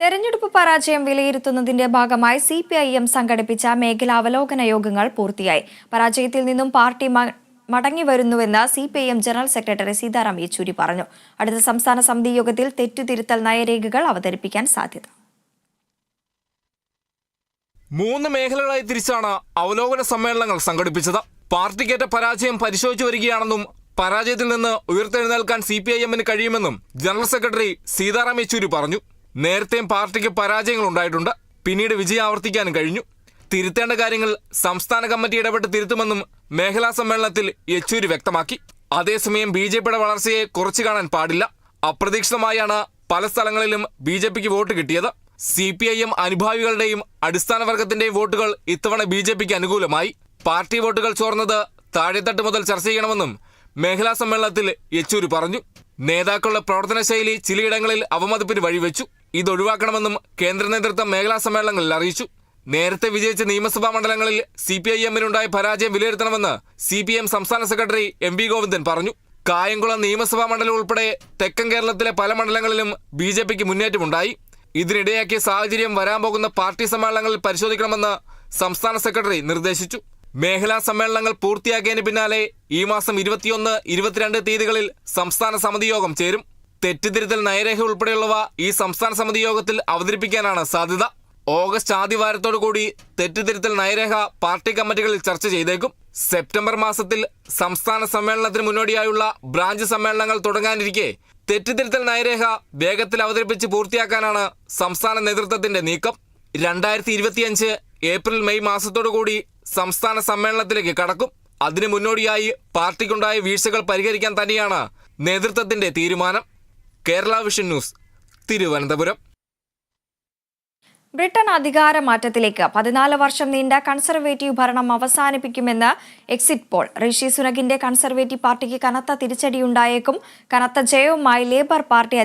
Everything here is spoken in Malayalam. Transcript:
തെരഞ്ഞെടുപ്പ് പരാജയം വിലയിരുത്തുന്നതിന്റെ ഭാഗമായി സി പി ഐ എം സംഘടിപ്പിച്ച മേഖലാ അവലോകന യോഗങ്ങൾ പൂർത്തിയായി. പരാജയത്തിൽ നിന്നും പാർട്ടി മടങ്ങി വരുന്നുവെന്ന് C P I M general secretary Sitaram Yechury പറഞ്ഞു. അടുത്ത സംസ്ഥാന സമിതി യോഗത്തിൽ തെറ്റുതിരുത്തൽ നയരേഖകൾ അവതരിപ്പിക്കാൻ സാധ്യത. മൂന്ന് മേഖലകളായി തിരിച്ചാണ് അവലോകന സമ്മേളനങ്ങൾ സംഘടിപ്പിച്ചത്. പാർട്ടിക്കേറ്റ പരാജയം പരിശോധിച്ചു വരികയാണെന്നും പരാജയത്തിൽ നിന്ന് ഉയർത്തെഴുന്നേൽക്കാൻ സി പി ഐ എമ്മിന് കഴിയുമെന്നും ജനറൽ സെക്രട്ടറി സീതാറാം യെച്ചൂരി പറഞ്ഞു. നേരത്തെയും പാർട്ടിക്ക് പരാജയങ്ങൾ ഉണ്ടായിട്ടുണ്ട് പിന്നീട് വിജയം ആവർത്തിക്കാനും കഴിഞ്ഞു. തിരുത്തേണ്ട കാര്യങ്ങൾ സംസ്ഥാന കമ്മിറ്റി ഇടപെട്ട് തിരുത്തുമെന്നും മേഖലാ സമ്മേളനത്തിൽ യെച്ചൂരി വ്യക്തമാക്കി. അതേസമയം ബി ജെ പിയുടെ വളർച്ചയെ കുറച്ചു കാണാൻ പാടില്ല. അപ്രതീക്ഷിതമായാണ് പല സ്ഥലങ്ങളിലും ബി ജെ പിക്ക് വോട്ട് കിട്ടിയത്. സി പി ഐ എം അനുഭാവികളുടെയും അടിസ്ഥാന വർഗത്തിന്റെയും വോട്ടുകൾ ഇത്തവണ ബി ജെ പിക്ക് അനുകൂലമായി. പാർട്ടി വോട്ടുകൾ ചോർന്നത് താഴെത്തട്ട് മുതൽ ചർച്ച ചെയ്യണമെന്നും മേഖലാ സമ്മേളനത്തിൽ യെച്ചൂരി പറഞ്ഞു. നേതാക്കളുടെ പ്രവർത്തന ശൈലി ചിലയിടങ്ങളിൽ അവമതിപ്പിന് വഴിവെച്ചു. ഇത് ഒഴിവാക്കണമെന്നും കേന്ദ്ര നേതൃത്വം മേഖലാ സമ്മേളനങ്ങളിൽ അറിയിച്ചു. നേരത്തെ വിജയിച്ച നിയമസഭാ മണ്ഡലങ്ങളിൽ സി പി ഐ എമ്മിനുണ്ടായ പരാജയം വിലയിരുത്തണമെന്ന് സി പി എം സംസ്ഥാന സെക്രട്ടറി എം വി ഗോവിന്ദൻ പറഞ്ഞു. കായംകുളം നിയമസഭാ മണ്ഡലം ഉൾപ്പെടെ തെക്കൻ കേരളത്തിലെ പല മണ്ഡലങ്ങളിലും ബി ജെ പിക്ക് മുന്നേറ്റമുണ്ടായി. ഇതിനിടയാക്കിയ സാഹചര്യം വരാൻ പോകുന്ന പാർട്ടി സമ്മേളനങ്ങളിൽ പരിശോധിക്കണമെന്ന് സംസ്ഥാന സെക്രട്ടറി നിർദ്ദേശിച്ചു. മേഖലാ സമ്മേളനങ്ങൾ പൂർത്തിയാക്കിയതിന് പിന്നാലെ ഈ മാസം ഇരുപത്തിയൊന്ന് ഇരുപത്തിരണ്ട് തീയതികളിൽ സംസ്ഥാന സമിതി യോഗം ചേരും. തെറ്റിദ്ധരുത്തൽ നയരേഖ ഉൾപ്പെടെയുള്ളവ ഈ സംസ്ഥാന സമിതി യോഗത്തിൽ അവതരിപ്പിക്കാനാണ് സാധ്യത. ഓഗസ്റ്റ് ആദ്യവാരത്തോടു കൂടി തെറ്റിദ്ധരുത്തൽ നയരേഖ പാർട്ടി കമ്മിറ്റികളിൽ ചർച്ച ചെയ്തേക്കും. സെപ്റ്റംബർ മാസത്തിൽ സംസ്ഥാന സമ്മേളനത്തിന് മുന്നോടിയായുള്ള ബ്രാഞ്ച് സമ്മേളനങ്ങൾ തുടങ്ങാനിരിക്കെ തെറ്റിദ്ധരുത്തൽ നയരേഖ വേഗത്തിൽ അവതരിപ്പിച്ച് പൂർത്തിയാക്കാനാണ് സംസ്ഥാന നേതൃത്വത്തിന്റെ നീക്കം. രണ്ടായിരത്തി ഇരുപത്തിയഞ്ച് ഏപ്രിൽ മെയ് മാസത്തോടു കൂടി സംസ്ഥാന സമ്മേളനത്തിലേക്ക് കടക്കും. അതിനു മുന്നോടിയായി പാർട്ടിക്കുണ്ടായ വീഴ്ചകൾ പരിഹരിക്കാൻ തന്നെയാണ് നേതൃത്വത്തിന്റെ തീരുമാനം. Kerala vision news Thiruvananthapuram. Britain അധികാര മാറ്റത്തിലേക്ക് പതിനാല് വർഷം നീണ്ട കൺസർവേറ്റീവ് ഭരണം അവസാനിപ്പിക്കുമെന്ന് എക്സിറ്റ് പോൾ. ഋഷി സുനകിന്റെ കൺസർവേറ്റീവ് പാർട്ടിക്ക് കനത്ത തിരിച്ചടിയുണ്ടായേക്കും. കനത്ത ജയവുമായി ലേബർ പാർട്ടി